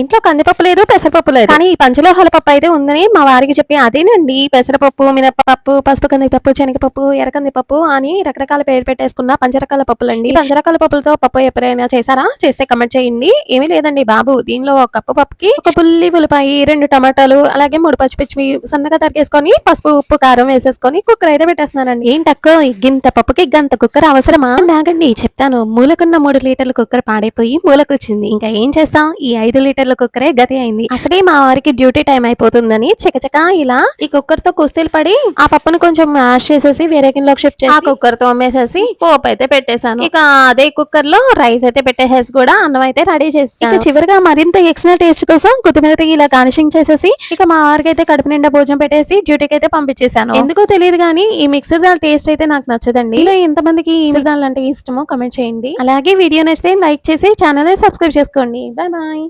ఇంట్లో కందిపప్పు లేదు పెసరపప్పు లేదు. కానీ ఈ పంచలోహాల పప్పు అయితే ఉందని మా వారికి చెప్పి అదేనండి పెసరపప్పు మినపప్పు పసుపు కందిపప్పు శనగపప్పు ఎర్ర కందిపప్పు అని రకరకాల పేరు పెట్టేసుకున్న పంచరకాల పప్పులండి. పంచరకాల పప్పులతో పప్పు ఎప్పుడైనా చేశారా? చేస్తే కమెంట్ చేయండి. ఏమీ లేదండి బాబు. దీనిలో ఒక కప్పు పప్పుకి ఒక పుల్లి ఉల్లిపాయ రెండు టమాటాలు అలాగే మూడు పచ్చిమిర్చి సన్నగా తరిగేసుకొని పసుపు ఉప్పు కారం వేసేసుకొని కుక్కర్ అయితే పెట్టేస్తున్నానండి. ఏంటక్కో గింత పప్పుకి గంత కుక్కర్ అవసరమా? నాగండి చెప్తాను. మూలకున్న మూడు లీటర్ల కుక్కర్ పాడైపోయి మూలకు వచ్చింది ఇంకా ఏం చేస్తాం? ఈ ఐదు లీటర్ల కుక్కరే గతి అయింది. అసలే మా వారికి డ్యూటీ టైం అయిపోతుందని చకచకా ఇలా ఈ కుక్కర్తో కుస్తీలు పడి ఆ పప్పును కొంచెం మ్యాష్ చేసేసి వేరే గిన్నెలోకి షిఫ్ట్ చేసి ఆ కుక్కర్తో అమ్మేసేసి పోపు అయితే పెట్టేశాను. ఇక అదే కుక్కర్లో రైస్ అయితే పెట్టేసేసి కూడా అన్నం అయితే రెడీ చేసి ఇక చివరిగా మరింత ఎక్స్ట్రా టేస్ట్ కోసం కొత్తిమీర ఇలా గార్నిషింగ్ చేసేసి ఇక మా వారికి అయితే కడుపు నిండా భోజనం పెట్టేసి డ్యూటీకి అయితే పంపించేశాను. ఎందుకో తెలియదు కానీ ఈ మిక్సర్ దాల్ టేస్ట్ అయితే నాకు నచ్చదండి. ఇలా ఎంతమందికి ఈ దాల్ అంటే ఇష్టమో కమెంట్ చేయండి. అలాగే వీడియో నచ్చితే లైక్ చేసి ఛానల్ సబ్స్క్రైబ్ చేసుకోండి. Bye bye.